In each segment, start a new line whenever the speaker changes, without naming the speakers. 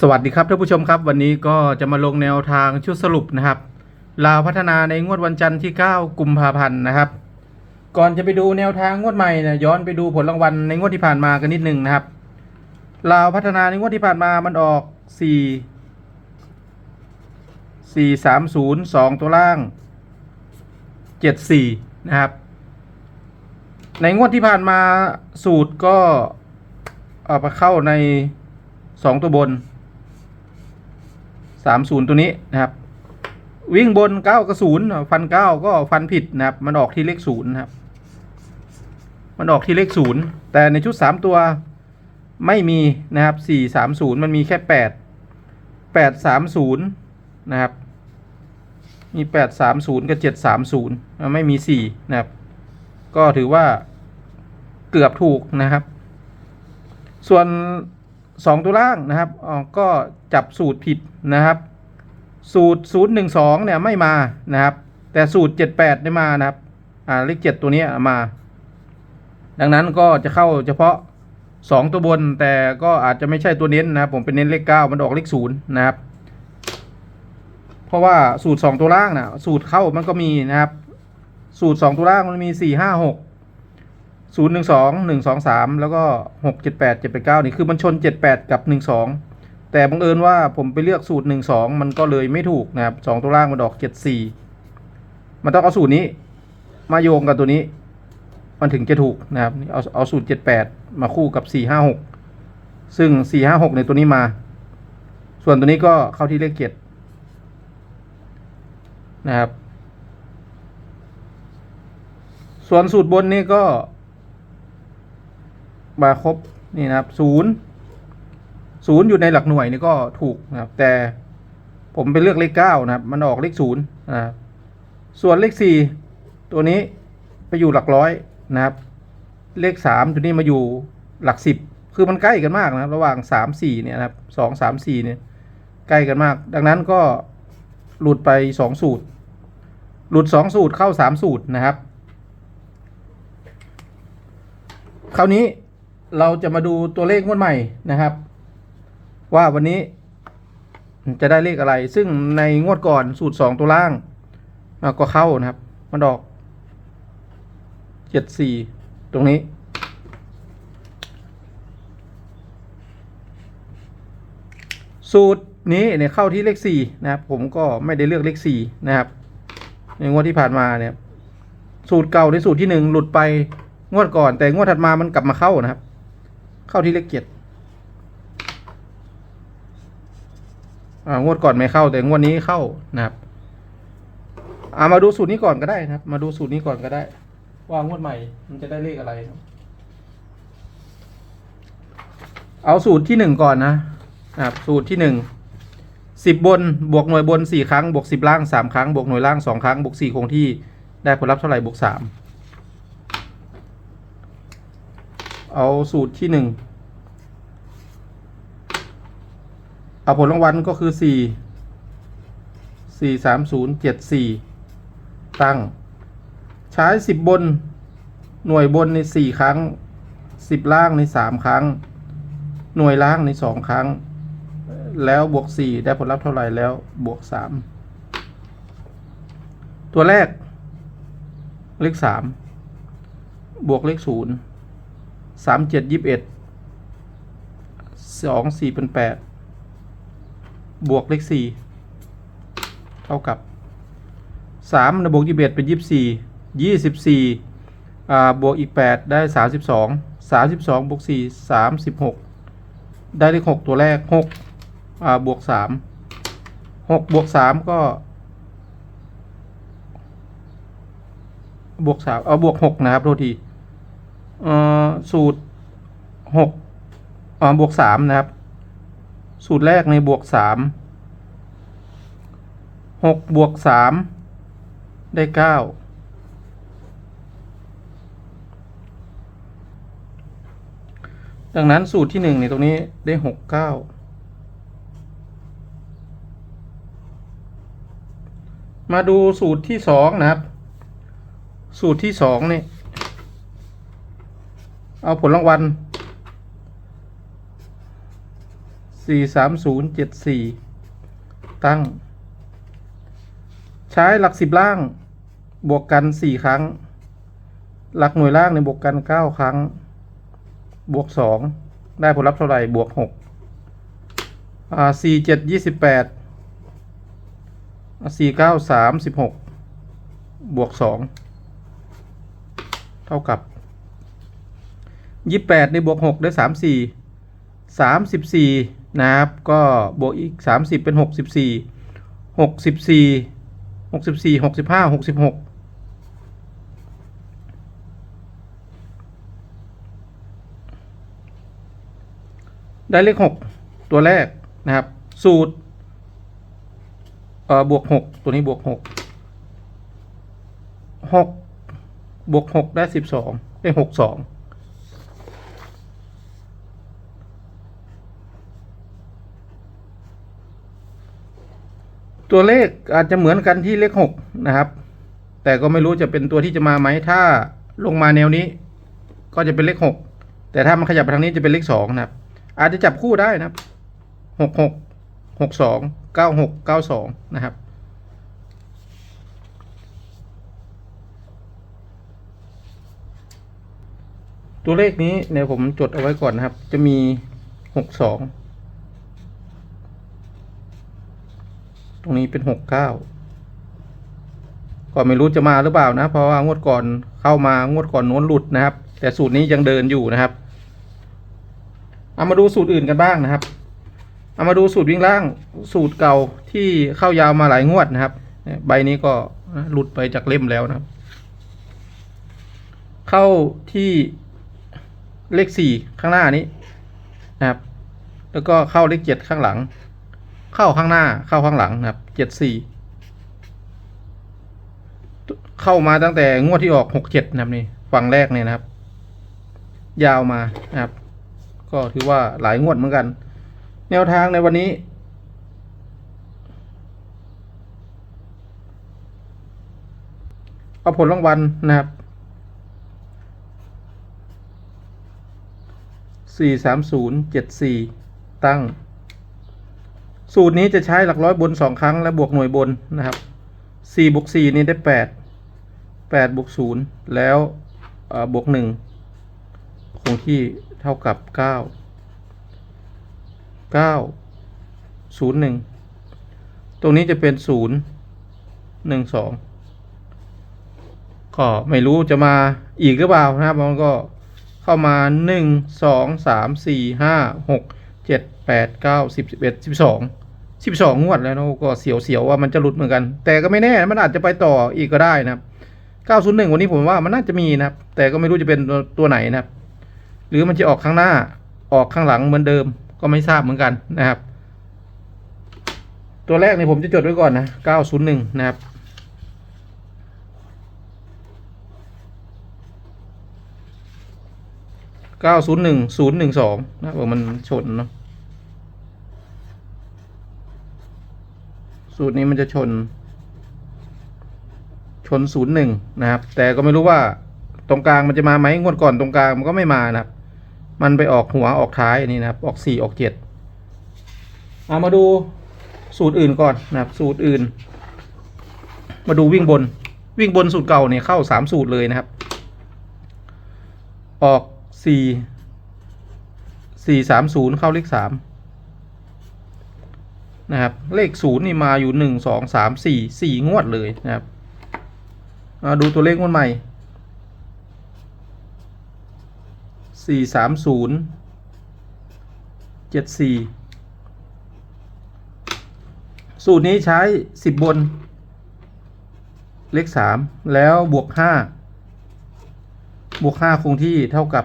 สวัสดีครับท่านผู้ชมครับ วันนี้ก็จะมาลงแนวทางชุดสรุปนะครับลาวพัฒนาในงวดวันจันทร์ที่ 9 กุมภาพันธ์นะครับ ก่อนจะไปดูแนวทางงวดใหม่นะย้อนไปดูผลรางวัลในงวดที่ผ่านมากันนิดหนึ่งนะครับลาวพัฒนาในงวดที่ผ่านมามันออก 4 4 3 0 2 ตัวล่าง 7 4 นะครับ ในงวดที่ผ่านมาสูตรก็เอาไปเข้าใน 2 ตัวบน สามศูนย์ตัวนี้นะครับ วิ่งบนเก้ากับศูนย์ฟันเก้าก็ฟันผิดนะครับ มันออกที่เลขศูนย์นะครับ มันออกที่เลขศูนย์แต่ในชุดสามตัวไม่มีนะครับสี่สามศูนย์มันมีแค่แปดแปดสามศูนย์นะครับ มีแปดสามศูนย์กับเจ็ดสามศูนย์ไม่มีสี่นะครับ ก็ถือว่าเกือบถูกนะครับ ส่วน สองตัวล่างนะครับอ๋อก็จับสูตรผิดนะครับ สูตรศูนย์หนึ่งสองเนี่ยไม่มานะครับ แต่สูตรเจ็ดแปดได้มานะครับอ่าเลขเจ็ดตัวนี้มา ดังนั้นก็จะเข้าเฉพาะสองตัวบน แต่ก็อาจจะไม่ใช่ตัวเน้นนะครับ ผมเป็นเน้นเลขเก้ามันออกเลขศูนย์นะครับ เพราะว่าสูตรสองตัวล่างนะสูตรเข้ามันก็มีนะครับ สูตรสองตัวล่างมันมีสี่ห้าหก ศูนย์หนึ่งสองหนึ่งสองสามแล้วก็หกเจ็ดแปดเจ็ดแปดเก้านี่คือมันชนเจ็ดแปดกับหนึ่งสองแต่บังเอิญว่าผมไปเลือกสูตรหนึ่งสองมันก็เลยไม่ถูกนะครับสองตัวล่างมันออกเจ็ดสี่มันต้องเอาสูตรนี้ มาโยงกับตัวนี้ มันถึงจะถูกนะครับนี่เอาเอาสูตรเจ็ดแปดมาคู่กับสี่ห้าหกซึ่งสี่ห้าหกในตัวนี้มา ส่วนตัวนี้ก็เข้าที่เลขเจ็ดนะครับ ส่วนสูตรบนนี่ก็ มาครบนี่นะครับศูนย์ศูนย์อยู่ในหลักหน่วยนี่ก็ถูกนะครับ แต่ผมไปเลือกเลขเก้านะครับ มันออกเลขศูนย์นะครับส่วนเลขสี่ตัวนี้ไปอยู่หลักร้อยนะครับ เลขสามตัวนี้มาอยู่หลักสิบคือมันใกล้กันมากนะครับ ระหว่างสามสี่เนี่ยนะครับสองสามสี่เนี่ยใกล้กันมาก ดังนั้นก็หลุดไปสองสูตร หลุดสองสูตรเข้าสามสูตรนะครับ คราวนี้ เราจะมาดูตัวเลขงวดใหม่นะครับ ว่าวันนี้จะได้เลขอะไร ซึ่งในงวดก่อนสูตรสองตัวล่างก็เข้านะครับ มันดอกเจ็ดสี่ตรงนี้ สูตรนี้เนี่ยเข้าที่เลขสี่นะครับ ผมก็ไม่ได้เลือกเลขสี่นะครับ ในงวดที่ผ่านมาเนี่ย สูตรเก่าในสูตรที่หนึ่งหลุดไปงวดก่อนแต่งวดถัดมามันกลับมาเข้านะครับ เข้าที่เลขเจ็ดอ่างวดก่อนไม่เข้าแต่งวดนี้เข้านะครับอ่ามาดูสูตรนี้ก่อนก็ได้นะครับ มาดูสูตรนี้ก่อนก็ได้ ว่างวดใหม่ มันจะได้เลขอะไร เอาสูตรที่หนึ่งก่อนนะนะครับ สูตรที่หนึ่งสิบบนบวกหน่วยบนสี่ครั้งบวกสิบล่างสามครั้งบวกหน่วยล่างสองครั้งบวกสี่คงที่ได้ผลลัพธ์เท่าไหร่บวกสาม เอาสูตรที่หนึ่งเอาผลรางวัลก็คือสี่สี่สามศูนย์เจ็ดสี่ตั้ง ใช้สิบบน หน่วยบนในสี่ครั้งสิบล่างในสามครั้ง หน่วยล่างในสองครั้ง แล้วบวกสี่ได้ผลลัพธ์เท่าไหร่แล้วบวกสามตัวแรกเลขสามบวกเลขศูนย์ สามเจ็ดยี่สิบเอ็ดสองสี่เป็นแปดบวกเลขสี่เท่ากับสามบวกยี่สิบเอ็ดเป็นยี่สิบสี่ยี่สิบสี่บวกอีกแปดได้สามสิบสองสามสิบสองบวกสี่สามสิบหกได้เลขหกตัวแรกหกบวกสามหกบวกสามก็บวกสามเอาบวกหกนะครับโทษที สูตรหกบวกสามนะครับ สูตรแรกในบวกสามหกบวกสามได้เก้าดังนั้นสูตรที่หนึ่งในตรงนี้ได้หกเก้ามาดูสูตรที่สองนะครับ สูตรที่สองเนี่ย เอาผลรางวัลสี่สามศูนย์เจ็ดสี่ตั้ง ใช้หลักสิบล่าง บวกกันสี่ครั้ง หลักหน่วยล่างในยบวกกันเก้าครั้ง บวกสองได้ผลลัพธ์เท่าไหร่ บวกหกอ่าสี่เจ็ดยี่สิบแปดสี่เก้าสามสิบหกบวกสองเท่ากับ ยี่แปดในบวกหกได้สามสี่สามสิบสี่นะครับ ก็บวกอีกสามสิบเป็นหกสิบสี่หกสิบสี่หกสิบสี่หกสิบห้าหกสิบหกได้เลขหกตัวแรกนะครับ สูตรเอ่อบวกหกตัวนี้บวกหกหกบวกหกได้สิบสองได้หกสอง ตัวเลขอาจจะเหมือนกันที่เลขหกนะครับ แต่ก็ไม่รู้จะเป็นตัวที่จะมาไหมถ้าลงมาแนวนี้ ก็จะเป็นเลขหกแต่ถ้ามันขยับไปทางนี้จะเป็นเลขสองนะครับ อาจจะจับคู่ได้นะครับหกหกหกสองเก้าหกเก้าสองนะครับตัวเลขนี้เนี่ยผมจดเอาไว้ก่อนนะครับ จะมีหกสอง ตรงนี้เป็นหกเก้าก็ไม่รู้จะมาหรือเปล่านะ เพราะว่างวดก่อนเข้ามางวดก่อนโน้นหลุดนะครับ แต่สูตรนี้ยังเดินอยู่นะครับ เอามาดูสูตรอื่นกันบ้างนะครับ เอามาดูสูตรวิ่งล่างสูตรเก่าที่เข้ายาวมาหลายงวดนะครับ ใบนี้ก็หลุดไปจากเล่มแล้วนะครับ เข้าที่เลขสี่ข้างหน้านี้นะครับ แล้วก็เข้าเลขเจ็ดข้างหลัง เข้าข้างหน้าเข้าข้างหลังนะครับเจ็ดสี่เข้ามาตั้งแต่งวดที่ออกหกเจ็ดนะครับนี่ฝั่งแรกเนี่ยนะครับ ยาวมานะครับ ก็ถือว่าหลายงวดเหมือนกัน แนวทางในวันนี้ เอาผลรางวัลนะครับสี่สามศูนย์เจ็ดสี่ตั้ง สูตรนี้จะใช้หลักร้อยบนสองครั้งและบวกหน่วยบนนะครับสี่บวกสี่นี่ได้แปดแปดบวกศูนย์แล้วบวกหนึ่งคงที่เท่ากับเก้าเก้าศูนย์หนึ่งตรงนี้จะเป็นศูนย์หนึ่งสองก็ไม่รู้จะมาอีกหรือเปล่านะครับมันก็เข้ามาหนึ่งสองสามสี่ห้าหกเจ็ดแปดเก้าสิบสิบเอ็ดสิบสอง สิบสองงวดแล้วเนะก็เสียวๆว่ามันจะหลุดเหมือนกัน แต่ก็ไม่แน่มันอาจจะไปต่ออีกก็ได้นะครับเก้าศูนย์หนึ่งวันนี้ผมว่ามันน่าจะมีนะครับ แต่ก็ไม่รู้จะเป็นตัวไหนนะครับ หรือมันจะออกข้างหน้าออกข้างหลังเหมือนเดิมก็ไม่ทราบเหมือนกันนะครับ ตัวแรกนี่ผมจะจดไว้ก่อนนะเก้าศูนย์หนึ่งนะครับเก้าศูนย์หนึ่งศูนย์หนึ่งสองนะบอกมันชนเนาะ สูตรนี้มันจะชน ชนศูนย์หนึ่งนะครับ แต่ก็ไม่รู้ว่าตรงกลางมันจะมาไหมงวดก่อนตรงกลางมันก็ไม่มานะครับ มันไปออกหัวออกท้ายนี่นะครับ ออกสี่ออกเจ็ดเอามาดูสูตรอื่นก่อนนะครับ สูตรอื่น มาดูวิ่งบน วิ่งบนสูตรเก่าเนี่ยเข้าสามสูตรเลยนะครับ ออกสี่สี่สามศูนย์เข้าเลขสาม นะครับ เลขศูนย์นี่มาอยู่หนึ่งสองสามสี่สี่งวดเลยนะครับมาดูตัวเลขงวดใหม่สี่สามศูนย์เจ็ดสี่สูตรนี้ใช้สิบบน เลขสามแล้วบวกห้าบวกห้าคงที่เท่ากับ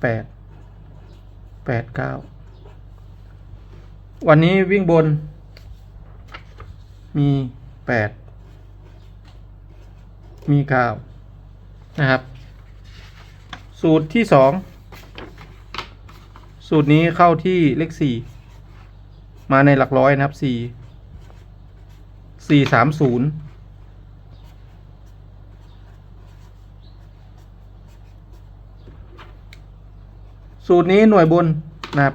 แปดแปดเก้า วันนี้วิ่งบน มีแปดมีเก้านะครับ สูตรที่สองสูตรนี้เข้าที่เลขสี่มาในหลักร้อยนะครับสี่สี่สามศูนย์สูตรนี้หน่วยบนนะครับ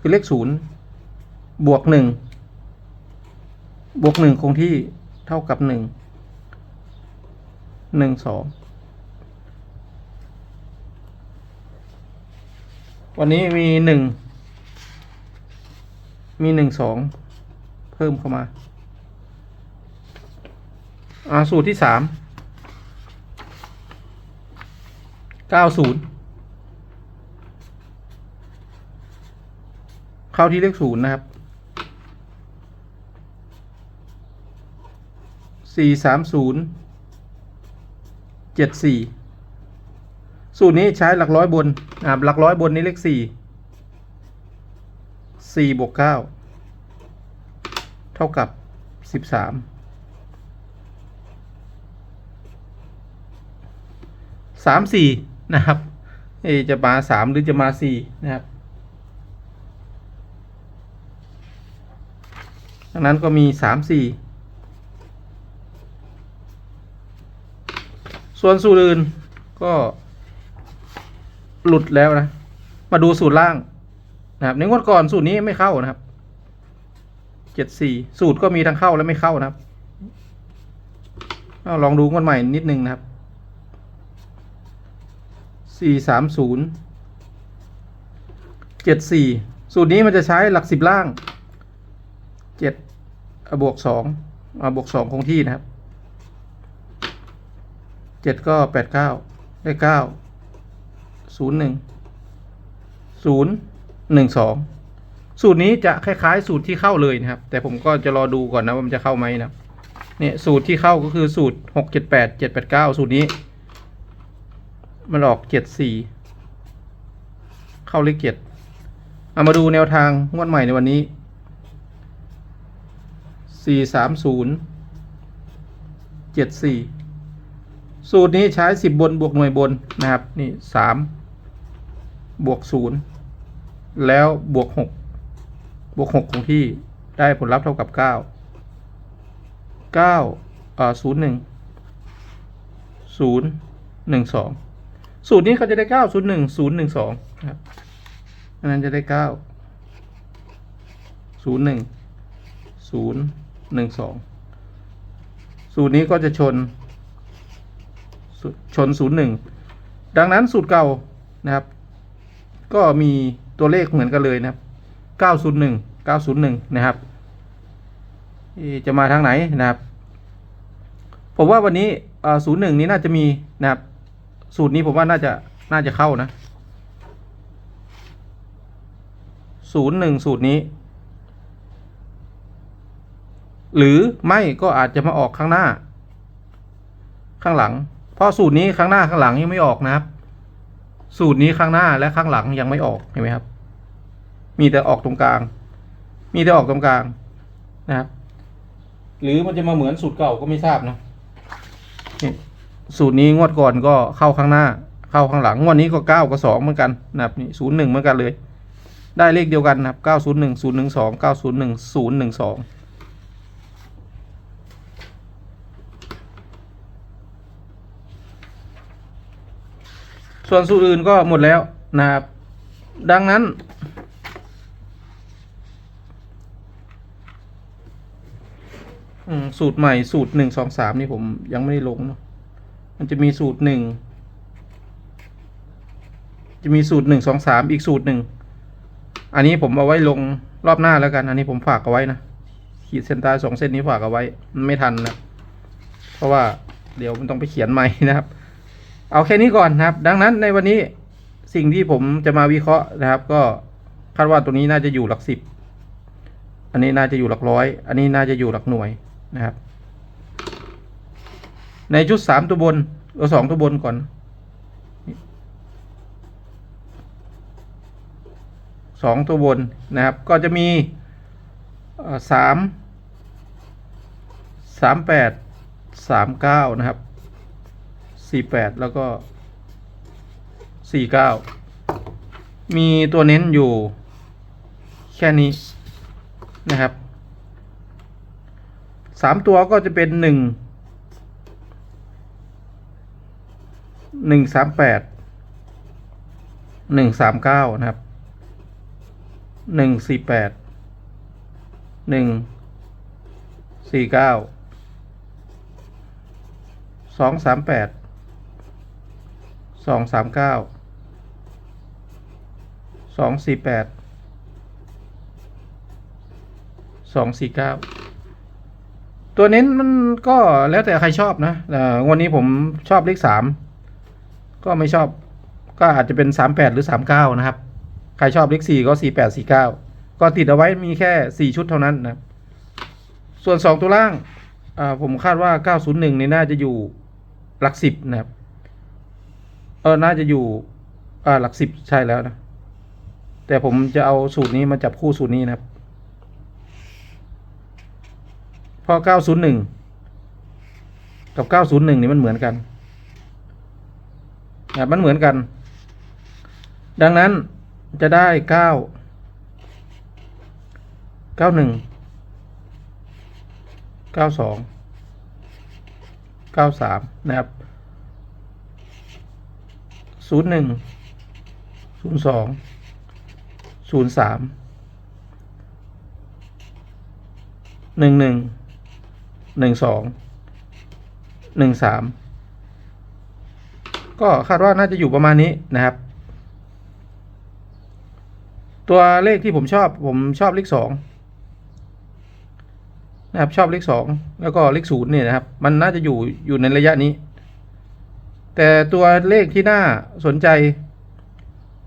คือเลขศูนย์ บวกหนึ่งบวกหนึ่งคงที่เท่ากับหนึ่งหนึ่งสองวันนี้มีหนึ่งมีหนึ่งสองเพิ่มเข้ามาอาสูตรที่สามเก้าศูนย์เข้าที่เลขศูนย์นะครับ สี่สามศูนย์เจ็ดสี่สูตรนี้ใช้หลักร้อยบนนะครับหลักร้อยบนนี้เลขสี่สี่บวกเก้าเท่ากับสิบสามสามสี่นะครับ เอจะมาสามหรือจะมาสี่นะครับดังนั้นก็มีสามสี่ ส่วนสูตรอื่นก็ หลุดแล้วนะ มาดูสูตรล่างนะครับในงวดก่อนสูตรนี้ไม่เข้านะครับเจ็ดสี่สูตรก็มีทั้งเข้าและไม่เข้านะครับเอาลองดูงวดใหม่นิดนึงนะครับสี่สามศูนย์เจ็ดสี่สูตรนี้มันจะใช้หลักสิบล่างเจ็ดบวกสองบวกสองคงที่นะครับ เจ็ดก็แปดเก้าได้เก้าศูนย์หนึ่งศูนย์หนึ่งสองสูตรนี้จะคล้ายๆ สูตรที่เข้าเลยนะครับ แต่ผมก็จะรอดูก่อนนะว่ามันจะเข้าไหมนะเนี่ยสูตรที่เข้าก็คือสูตรหกเจ็ดแปดเจ็ดแปดเก้าสูตรนี้ มันออกเจ็ดสี่เข้าเลขเจ็ดเอามาดูแนวทางงวดใหม่ในวันนี้สี่สามศูนย์เจ็ดสี่ สูตรนี้ใช้สิบบนบวกหน่วยบนนะครับ นี่สามบวกศูนย์แล้วบวกหกบวกหกคงที่ได้ผลลัพธ์เท่ากับเก้าเก้าอ่อศูนย์หนึ่งศูนย์หนึ่งสองสูตรนี้เขาจะได้เก้าศูนย์หนึ่งศูนย์หนึ่งสองครับอันนั้นจะได้เก้าศูนย์หนึ่งศูนย์หนึ่งสองสูตรนี้ก็จะชน ชนศูนย์หนึ่งดังนั้นสูตรเก่านะครับ ก็มีตัวเลขเหมือนกันเลยนะครับเก้าศูนย์หนึ่งเก้าศูนย์หนึ่งนะครับ จะมาทางไหนนะครับ ผมว่าวันนี้ศูนย์หนึ่งนี้น่าจะมีนะครับ สูตรนี้ผมว่าน่าจะน่าจะเข้านะศูนย์หนึ่งสูตรนี้ หรือไม่ก็อาจจะมาออกข้างหน้า ข้างหลัง เพราะสูตรนี้ข้างหน้าข้างหลังยังไม่ออกนะครับ สูตรนี้ข้างหน้าและข้างหลังยังไม่ออกเห็นไหมครับ มีแต่ออกตรงกลาง มีแต่ออกตรงกลางนะครับ หรือมันจะมาเหมือนสูตรเก่าก็ไม่ทราบนะสูตรนี้งวดก่อนก็เข้าข้างหน้า เข้าข้างหลังงวดนี้ก็เก้ากับสองเหมือนกันนะครับนี่ศูนย์หนึ่งเหมือนกันเลย ได้เลขเดียวกันนะครับเก้าศูนย์หนึ่งศูนย์หนึ่งสองเก้าศูนย์หนึ่งศูนย์หนึ่งสอง ส่วนสูตรอื่นก็หมดแล้วนะครับ ดังนั้น สูตรใหม่สูตรหนึ่งสองสามนี่ผมยังไม่ได้ลงเนาะมันจะมีสูตรหนึ่งจะมีสูตรหนึ่งสองสามอีกสูตรหนึ่งอันนี้ผมเอาไว้ลงรอบหน้าแล้วกัน อันนี้ผมฝากเอาไว้นะขีดเส้นใต้สองเส้นนี้ฝากเอาไว้ มันไม่ทันนะเพราะว่าเดี๋ยวมันต้องไปเขียนใหม่นะครับ เอาแค่นี้ก่อนนะครับ ดังนั้นในวันนี้สิ่งที่ผมจะมาวิเคราะห์นะครับ ก็คาดว่าตัวนี้น่าจะอยู่หลักสิบ อันนี้น่าจะอยู่หลักร้อย อันนี้น่าจะอยู่หลักหน่วยนะครับ ในชุดสามตัวบนเอาสองตัวบนก่อนสองตัวบนนะครับ ก็จะมีสามสามแปดสามเก้านะครับ สี่แปดแล้วก็สี่เก้ามีตัวเน้นอยู่แค่นี้นะครับสามตัวก็จะเป็นหนึ่งหนึ่งสามแปดหนึ่งสามเก้านะครับหนึ่งสี่แปดหนึ่งสี่เก้าสองสามแปด สองสามเก้าสองสี่แปดสองสี่เก้าตัวเน้นมันก็แล้วแต่ใครชอบนะแต่วันนี้ผมชอบเลขสามก็ไม่ชอบก็อาจจะเป็นสามแปดหรือสามเก้านะครับ ใครชอบเลขสี่ก็สี่แปดสี่เก้าก็ติดเอาไว้มีแค่สี่ชุดเท่านั้นนะส่วนสองตัวล่างอ่าผมคาดว่าเก้าศูนย์หนึ่งนี่น่าจะอยู่หลักสิบนะครับ เออน่าจะอยู่ อ่าหลักสิบใช่แล้วนะ แต่ผมจะเอาสูตรนี้มาจับคู่สูตรนี้นะครับพราะเก้าศูนย์หนึ่งกับเก้าศูนย์หนึ่งนี่มันเหมือนกันนะมันเหมือนกัน ดังนั้นจะได้เก้าเก้าหนึ่งเก้าสองเก้าสามนะครับ ศูนย์หนึ่งศูนย์สองศูนย์สามหนึ่งหนึ่งหนึ่งสองหนึ่งสามก็คาดว่าน่าจะอยู่ประมาณนี้นะครับ ตัวเลขที่ผมชอบผมชอบเลขสองนะครับชอบเลขสองแล้วก็เลขศูนย์เนี่ยนะครับ มันน่าจะอยู่อยู่ในระยะนี้ แต่ตัวเลขที่น่าสนใจ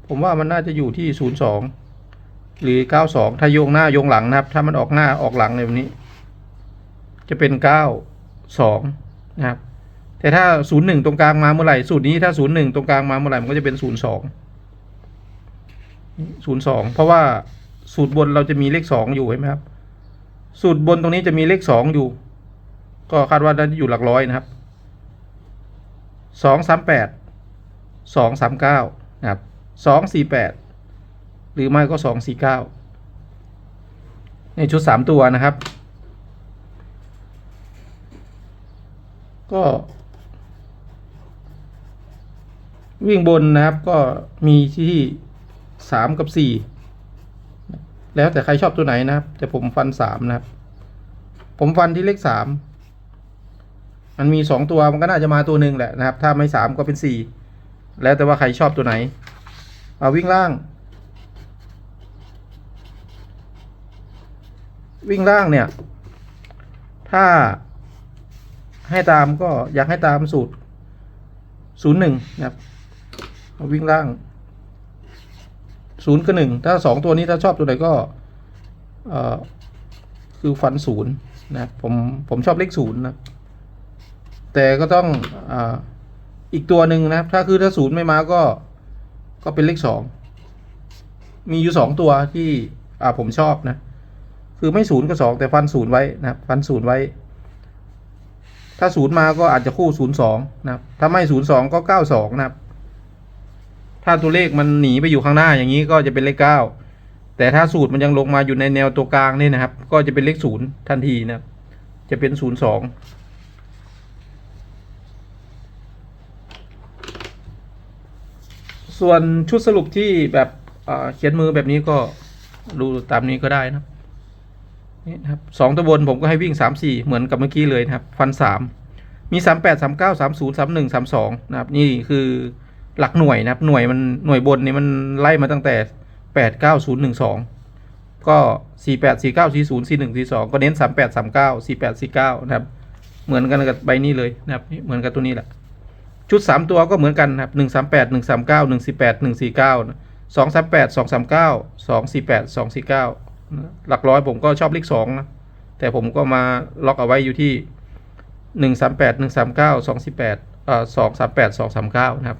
ผมว่ามันน่าจะอยู่ที่ศูนย์สองหรือเก้าสองถ้าโยงหน้าโยงหลังนะครับ ถ้ามันออกหน้าออกหลังในแบบนี้ จะเป็นเก้าสองนะครับ แต่ถ้าศูนย์หนึ่งตรงกลางมาเมื่อไหร่ สูตรนี้ถ้าศูนย์หนึ่งตรงกลางมาเมื่อไหร่มันก็จะเป็นศูนย์สองศูนย์สองเพราะว่าสูตรบนเราจะมีเลขสองอยู่เห็นไหมครับ สูตรบนตรงนี้จะมีเลขสองอยู่ ก็คาดว่าน่าจะอยู่หลักร้อยนะครับ สองสามแปดสองสามเก้านะครับสองสี่แปดหรือไม่ก็สองสี่เก้าในชุดสามตัวนะครับ ก็วิ่งบนนะครับก็มีที่สามกับสี่แล้วแต่ใครชอบตัวไหนนะครับ แต่ผมฟันสามนะครับ ผมฟันที่เลขสาม มันมีสองตัวมันก็น่าจะมาตัวหนึ่งแหละนะครับ ถ้าไม่สามก็เป็นสี่แล้วแต่ว่าใครชอบตัวไหน เอาวิ่งล่าง วิ่งล่างเนี่ย ถ้าให้ตามก็อยากให้ตามสูตรศูนย์หนึ่งนะครับเอาวิ่งล่างศูนย์กับหนึ่งถ้าสองตัวนี้ถ้าชอบตัวไหนก็คือฟันศูนย์นะครับผมผมชอบเลขศูนย์นะ แต่ก็ต้องอาอีกตัวหนึ่งนะครับ ถ้าคือถ้าศูนย์ไม่มาก็ ก็เป็นเลขสองมีอยู่สองตัวที่อ่าผมชอบนะ คือไม่ศูนย์กับสองแต่ฟันศูนย์ไว้นะครับฟันศูนย์ไว้ ถ้าศูนย์มาก็อาจจะคู่ศูนย์สองนะครับ ถ้าไม่ศูนย์สองก็เก้าสองนะครับ ถ้าตัวเลขมันหนีไปอยู่ข้างหน้าอย่างนี้ก็จะเป็นเลขเก้าแต่ถ้าสูตรมันยังลงมาอยู่ในแนวตัวกลางนี่นะครับ ก็จะเป็นเลขศูนย์ทันทีนะครับ จะเป็นศูนย์สอง ส่วนชุดสรุปที่แบบเขียนมือแบบนี้ก็ดูตามนี้ก็ได้นะครับนี่นะครับสองตัวบนผมก็ให้วิ่งสามสี่เหมือนกับเมื่อกี้เลยนะครับ ฟันสามมีสามแปดสามเก้าสามศูนย์สามหนึ่งสามสองนะครับ นี่คือหลักหน่วยนะครับ หน่วยมันหน่วยบนนี่มันไล่มาตั้งแต่แปดเก้าศูนย์หนึ่งสองก็สี่แปดสี่เก้าสี่ศูนย์สี่หนึ่งสี่สองก็เน้นสามแปดสามเก้าสี่แปดสี่เก้านะครับ เหมือนกันกับใบนี้เลยนะครับ เหมือนกับตัวนี้แหละ ชุดสามตัวก็เหมือนกันครับหนึ่งสามแปดหนึ่งสามเก้าหนึ่งสี่แปดหนึ่งสี่เก้าสองสามแปดสองสามเก้าสองสี่แปดสองสี่เก้าหลักร้อยผมก็ชอบเลขสองนะแต่ผมก็มาล็อกเอาไว้อยู่ที่หนึ่งสามแปดหนึ่งสามเก้าสองสี่แปดเอ่อสองสามแปดสองสามเก้านะครับ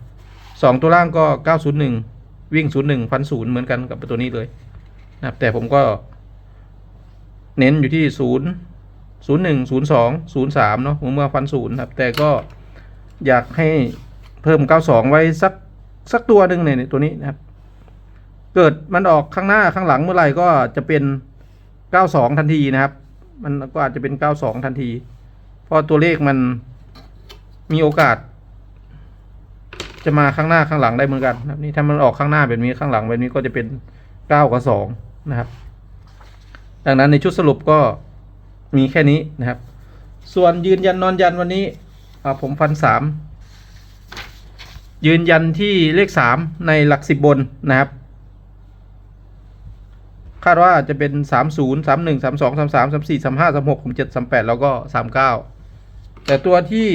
สองตัวล่างก็เก้าศูนย์หนึ่งวิ่งศูนย์หนึ่งพันศูนย์เหมือนกันกับตัวนี้เลยนะครับแต่ผมก็เน้นอยู่ที่ศูนย์ศูนย์หนึ่งศูนย์สองศูนย์สามเนาะผมเมื่อพันศูนย์ครับแต่ก็ อยากให้เพิ่มเก้าสองไว้สักสักตัวหนึ่งในตัวนี้นะครับ เกิดมันออกข้างหน้าข้างหลังเมื่อไหร่ก็จะเป็นเก้าสองทันทีนะครับ มันก็อาจจะเป็นเก้าสองทันที เพราะตัวเลขมันมีโอกาส จะมาข้างหน้าข้างหลังได้เหมือนกันนะครับนี่ถ้ามันออกข้างหน้าแบบนี้ข้างหลังแบบนี้ก็จะเป็นเก้ากับสองนะครับ ดังนั้นในชุดสรุปก็มีแค่นี้นะครับ ส่วนยืนยันนอนยันวันนี้่าผมฟันสามยืนยันที่เลขสามในหลักสิบบนนะครับ คาดว่าจะเป็นสามศูนย์สามหนึ่งสามสองสามสามสามสี่สามห้าสามหกสามเจ็ดสามแปดแล้วก็สามเก้าแต่ตัวที่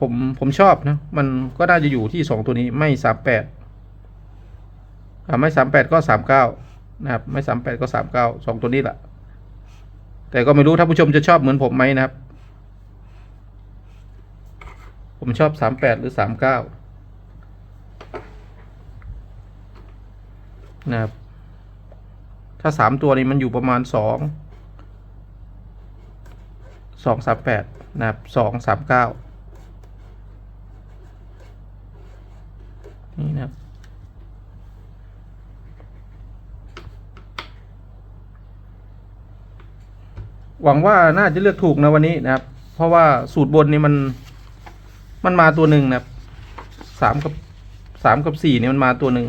ผมผมชอบนะมันก็น่าจะอยู่ที่สองตัวนี้ไม่สามแปดไม่สามแปดก็สามเก้านะครับ ไม่สามแปดก็สามเก้าสองตัวนี้แหละแต่ก็ไม่รู้ท่านผู้ชมจะชอบเหมือนผมไหมนะครับ ผมชอบสามแปดหรือสามเก้านะครับ ถ้าสามตัวนี้มันอยู่ประมาณสองสองสามแปดนะครับสองสามเก้านี่นะครับหวังว่าน่าจะเลือกถูกนะวันนี้นะครับ เพราะว่าสูตรบนนี่มัน มันมาตัวหนึ่งนะครับสามกับสามกับสี่เนี่ยมันมาตัวหนึ่ง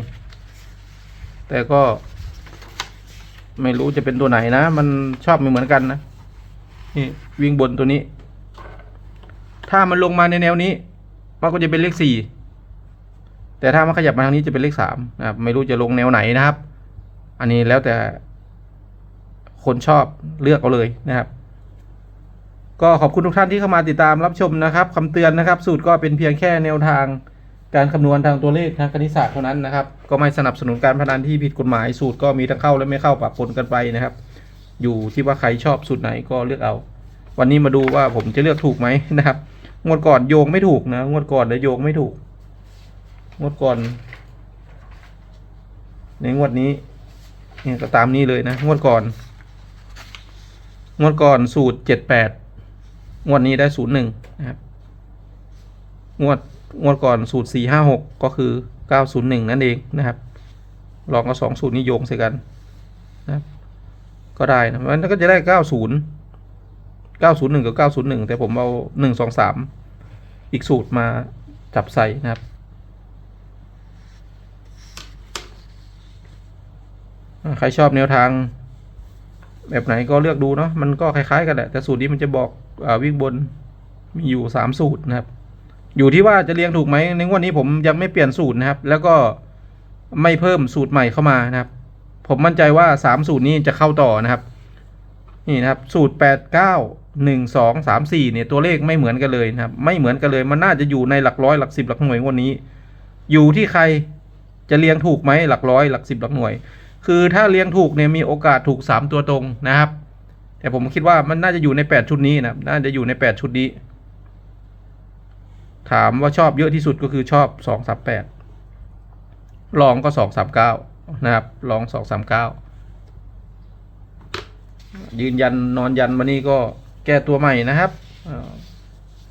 แต่ก็ ไม่รู้จะเป็นตัวไหนนะ มันชอบไม่เหมือนกันนะ นี่วิ่งบนตัวนี้ ถ้ามันลงมาในแนวนี้ มันก็จะเป็นเลขสี่ แต่ถ้ามันขยับมาทางนี้จะเป็นเลขสามนะครับ ไม่รู้จะลงแนวไหนนะครับ อันนี้แล้วแต่คนชอบเลือกเอาเลยนะครับ ก็ขอบคุณทุกท่านที่เข้ามาติดตามรับชมนะครับคำเตือนนะครับ สูตรก็เป็นเพียงแค่แนวทางการคำนวณทางตัวเลขทางคณิตศาสตร์เท่านั้นนะครับ ก็ไม่สนับสนุนการพนันที่ผิดกฎหมายสูตรก็มีทั้งเข้าและไม่เข้าปะปนกันไปนะครับ อยู่ที่ว่าใครชอบสูตรไหนก็เลือกเอา วันนี้มาดูว่าผมจะเลือกถูกไหมนะครับงวดก่อนโยงไม่ถูกนะงวดก่อนเลยโยงไม่ถูกงวดก่อน ในงวดนี้เนี่ยก็ตามนี้เลยนะงวดก่อนงวดก่อนสูตรเจ็ดแปด งวดนี้ได้ศูนย์หนึ่งนะครับ งวดงวดก่อนสูตรสี่ห้าหกก็คือเก้าศูนย์หนึ่งนั่นเองนะครับ ลองเอาสองสูตรนี้โยงใส่กันนะครับ ก็ได้นะมันก็จะได้เก้าศูนย์เก้าศูนย์หนึ่งกับเก้าศูนย์หนึ่งแต่ผมเอาหนึ่งสองสามอีกสูตรมาจับใส่นะครับใครชอบแนวทาง แบบไหนก็เลือกดูเนาะมันก็คล้ายๆกันแหละแต่สูตรนี้มันจะบอก วิ่งบนมีอยู่สามสูตรนะครับ อยู่ที่ว่าจะเรียงถูกไหมในงวดนี้ผมยังไม่เปลี่ยนสูตรนะครับ แล้วก็ไม่เพิ่มสูตรใหม่เข้ามานะครับ ผมมั่นใจว่าสามสูตรนี้จะเข้าต่อนะครับ นี่นะครับ สูตรแปดเก้าหนึ่งสองสามสี่เนี่ยตัวเลขไม่เหมือนกันเลยนะครับ ไม่เหมือนกันเลยมันน่าจะอยู่ในหลักร้อยหลักสิบหลักหน่วยงวดนี้ อยู่ที่ใครจะเรียงถูกไหมหลักร้อยหลักสิบหลักหน่วย คือถ้าเลี้ยงถูกเนี่ยมีโอกาสถูกสามตัวตรงนะครับ แต่ผมคิดว่ามันน่าจะอยู่ในแปดชุดนี้นะครับน่าจะอยู่ในแปดชุดนี้ ถามว่าชอบเยอะที่สุดก็คือชอบสองสามแปดลองก็สองสามเก้านะครับ ลองสองสามเก้ายืนยันนอนยันวันนี้ก็แก้ตัวใหม่นะครับเอ่อ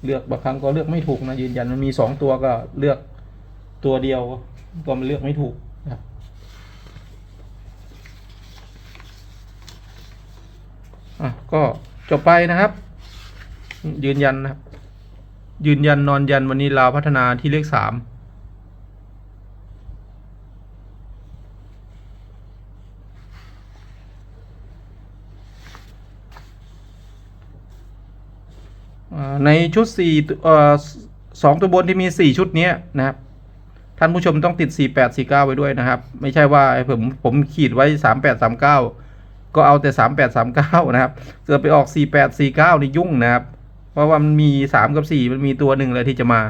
เลือกบางครั้งก็เลือกไม่ถูกนะยืนยันมันมีสองตัวก็เลือกตัวเดียวก็มันเลือกไม่ถูก ก็จบไปนะครับ ยืนยันนะครับ ยืนยันนอนยันวันนี้ลาวพัฒนาที่เลขสามในชุดสี่สองตัวบนที่มีสี่ชุดนี้นะครับ ท่านผู้ชมต้องติดสี่แปดสี่เก้าไว้ด้วยนะครับ ไม่ใช่ว่าผมผมขีดไว้สามแปดสามเก้า ก็เอาแต่ 38 39 นะครับเกิดไปออก 48 49 นี่ยุ่งนะครับ เพราะว่ามันมี 3 กับ 4 มันมีตัวหนึ่งเลยที่จะมา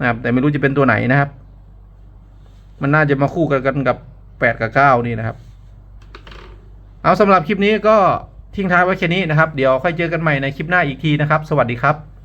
นะครับ แต่ไม่รู้จะเป็นตัวไหนนะครับ มันน่าจะมาคู่กันกันกับ 8 กับ 9 นี่นะครับ เอาสำหรับคลิปนี้ก็ทิ้งท้ายไว้แค่นี้นะครับ เดี๋ยวค่อยเจอกันใหม่ในคลิปหน้าอีกทีนะครับ สวัสดีครับ